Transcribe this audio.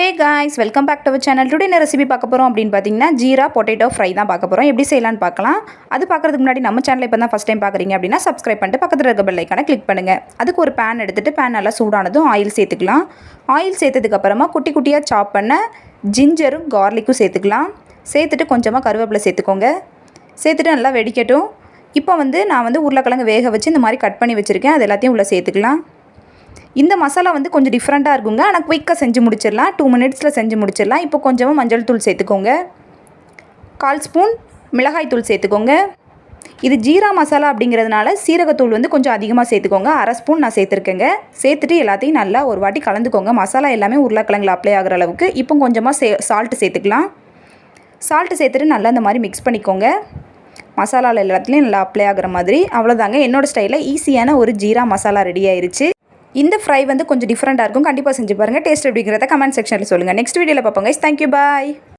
Hey guys welcome back to channel today என்ன recipe பார்க்க போகிறோம் அப்படின்னு பார்த்தீங்கன்னா ஜீரா பொட்டேட்டோ ஃப்ரை தான் பார்க்க போகிறோம் எப்படி செய்யலான்னு பார்க்கலாம். அது பார்க்குறதுக்கு முன்னாடி நம்ம சேனல் இப்போ தான் ஃபஸ்ட் டைம் பார்க்குறீங்க அப்படின்னா சப்ஸ்கிரைப் பண்ணிட்டு பக்கத்தில் இருக்க பெல்லைக்கான கிளிக் பண்ணுங்கள் அதுக்கு ஒரு பேன் எடுத்துகிட்டு பேன் நல்லா சூடானதும் ஆயில் சேர்த்துக்கலாம். ஆயில் சேர்த்ததுக்கப்புறமா குட்டி குட்டியாக சாப் பண்ண ஜிஞ்சரும் கார்லிக்கும் சேர்த்துக்கலாம். சேர்த்துட்டு கொஞ்சமாக கருவேப்பிலை சேர்த்துக்கோங்க. சேர்த்துட்டு நல்லா வெடிக்கட்டும். இப்போ வந்து நான் வந்து உருளைக்கிழங்கு வேக வச்சு இந்த மாதிரி கட் பண்ணி வச்சுருக்கேன். அது எல்லாத்தையும் உள்ளே சேர்த்துக்கலாம். இந்த மசாலா வந்து கொஞ்சம் டிஃப்ரெண்ட்டாக இருக்குங்க. ஆனால் குயிக்காக செஞ்சு முடிச்சிடலாம். டூ மினிட்ஸில் செஞ்சு முடிச்சிடலாம். இப்போ கொஞ்சமாக மஞ்சள் தூள் சேர்த்துக்கோங்க. கால் ஸ்பூன் மிளகாய் தூள் சேர்த்துக்கோங்க. இது ஜீரா மசாலா அப்படிங்கிறதுனால சீரகத்தூள் வந்து கொஞ்சம் அதிகமாக சேர்த்துக்கோங்க. அரை ஸ்பூன் நான் சேர்த்துருக்கேங்க. சேர்த்துட்டு எல்லாத்தையும் நல்லா ஒரு வாட்டி கலந்துக்கோங்க. மசாலா எல்லாமே உருளைக்கிழங்குல அப்ளை ஆகிற அளவுக்கு. இப்போ கொஞ்சமாக சே சால்ட்டு சேர்த்துக்கலாம். சால்ட்டு சேர்த்துட்டு நல்லா இந்த மாதிரி மிக்ஸ் பண்ணிக்கோங்க. மசாலாவில் எல்லாத்துலேயும் நல்லா அப்ளை ஆகிற மாதிரி. அவ்வளோதாங்க என்னோடய ஸ்டைலில் ஈஸியான ஒரு ஜீரா மசாலா ரெடி ஆயிடுச்சு இந்த ஃப்ரை வந்து கொஞ்சம் டிஃப்ரெண்ட்டாக இருக்கும். கண்டிப்பாக செஞ்சு பாருங்கள் டேஸ்ட் எப்படிங்கிறத கமெண்ட் செக்ஷனில் சொல்லுங்கள் நெக்ஸ்ட் வீடியோவில் பார்ப்போங்க தேங்க்யூ பாய்